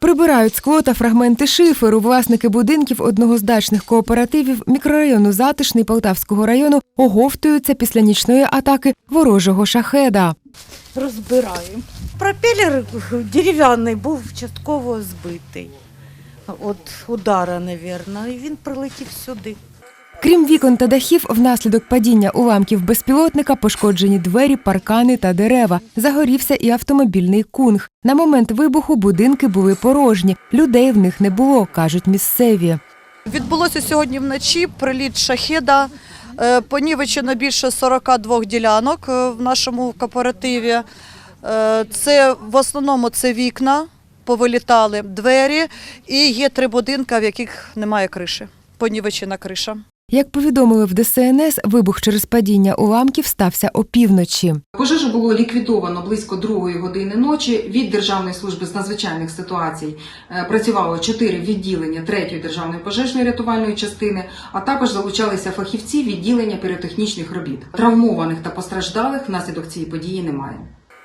Прибирають скло та фрагменти шиферу. Власники будинків одного з дачних кооперативів мікрорайону Затишний Полтавського району оговтуються після нічної атаки ворожого шахеда. розбираємо. Пропелер дерев'яний був частково збитий. От удара, мабуть, і він прилетів сюди. Крім вікон та дахів, внаслідок падіння уламків безпілотника пошкоджені двері, паркани та дерева. Загорівся і автомобільний кунг. На момент вибуху будинки були порожні. Людей в них не було, кажуть місцеві. Відбулося сьогодні вночі приліт шахеда. Е, Понівечено більше 42 ділянок е, в нашому кооперативі. Е, Це в основному це вікна, повилітали двері, і є три будинки, в яких немає криші. Понівечена криша. Як повідомили в ДСНС, вибух через падіння уламків стався опівночі. Пожежу було ліквідовано близько другої години ночі. Від Державної служби з надзвичайних ситуацій е, працювало чотири відділення третьої державної пожежної рятувальної частини, а також залучалися фахівці відділення піротехнічних робіт. Травмованих та постраждалих внаслідок цієї події немає.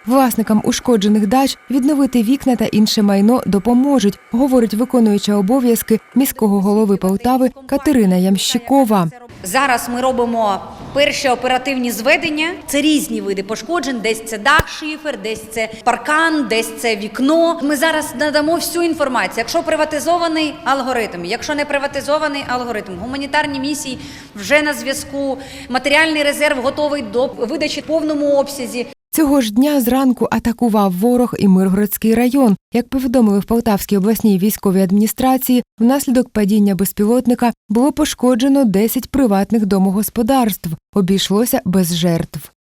Власникам ушкоджених дач відновити вікна та інше майно допоможуть, говорить виконуюча обов'язки міського голови Полтави Катерина Ямщикова. Зараз ми робимо перші оперативні зведення. Це різні види пошкоджень. Десь це дах, шифер, десь це паркан, десь це вікно. Ми зараз надамо всю інформацію. Якщо приватизований алгоритм, якщо не приватизований алгоритм, гуманітарні місії вже на зв'язку. Матеріальний резерв готовий до видачі в повному обсязі. Цього ж дня зранку атакував ворог і Миргородський район. Як повідомили в Полтавській обласній військовій адміністрації, внаслідок падіння безпілотника було пошкоджено 10 приватних домогосподарств. Обійшлося без жертв.